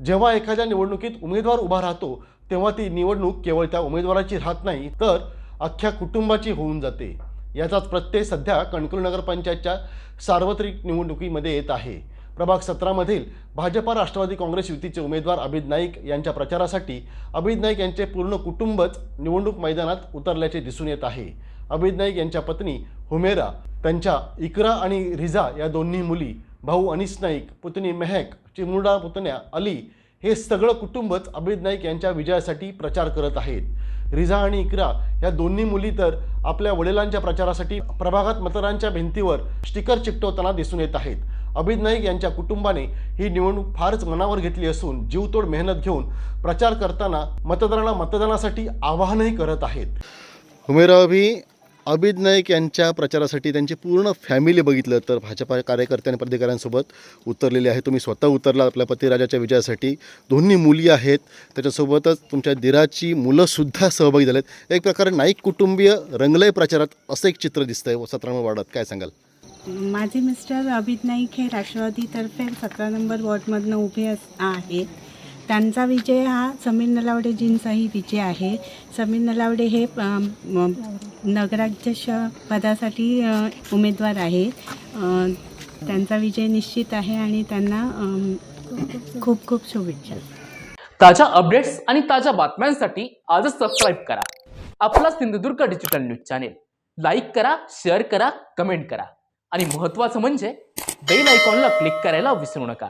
जेव्हा एखाद्या निवडणुकीत उमेदवार उभा राहतो तेव्हा ती निवडणूक केवळ त्या उमेदवाराची राहत नाही तर अख्ख्या कुटुंबाची होऊन जाते. याचाच प्रत्यय सध्या कणकवली नगरपंचायतच्या सार्वत्रिक निवडणुकीमध्ये येत आहे. प्रभाग सतरामधील भाजपा राष्ट्रवादी काँग्रेस युतीचे उमेदवार अभिद नाईक यांच्या प्रचारासाठी अभिद नाईक यांचे पूर्ण कुटुंबच निवडणूक मैदानात उतरल्याचे दिसून येत आहे. अभिद नाईक यांच्या पत्नी हुमेरा त्यांच्या इकरा आणि रिझा या दोन्ही मुली भाऊ अनिस नाईक पुतणी मेहक चिमुरडा पुतण्या अली हे सगळं कुटुंबच अबिद नाईक यांच्या विजयासाठी प्रचार करत आहेत. रिझा आणि इकरा या दोन्ही मुली तर आपल्या वडिलांच्या प्रचारासाठी प्रभागात मतदारांच्या भिंतीवर स्टिकर चिकटवताना दिसून येत आहेत. अबिद नाईक यांच्या कुटुंबाने ही निवडणूक फारच मनावर घेतली असून जीवतोड मेहनत घेऊन प्रचार करताना मतदारांना मतदानासाठी आवाहनही करत आहेत. उमेराव अभि अभिद नाईक यांच्या प्रचारासाठी त्यांची पूर्ण फॅमिली बघितलं तर भाजपा कार्यकर्ते आणि पदाधिकाऱ्यांसोबत उतरलेले आहे तुम्ही स्वतः उतरला आपल्या पतिराजाच्या विजयासाठी. दोन्ही मुली आहेत. त्याच्यासोबतच तुमच्या दिराची मुलंसुद्धा सहभागी झालेत. एक प्रकारे नाईक कुटुंबीय रंगलय प्रचारात असं एक चित्र दिसतंय सतरा वार्डात. काय सांगाल? माझे मिस्टर अभित नाईक हे राष्ट्रवादीतर्फे सतरा नंबर वॉर्डमधनं उभे अस आहेत. त्यांचा विजय हा समीर नलावडेजींचाही विजय आहे. समीर नलावडे हे नगराध्यक्ष पदासाठी उमेदवार आहे. त्यांचा विजय निश्चित आहे आणि त्यांना खूप खूप शुभेच्छा. ताज्या अपडेट्स आणि ताज्या बातम्यांसाठी आजच सबस्क्राईब करा. आपला Sindhudurg digital news channel like करा शेअर करा कमेंट करा. आणि महत्त्वाचं म्हणजे बेल आयकॉनला क्लिक करायला विसरू नका.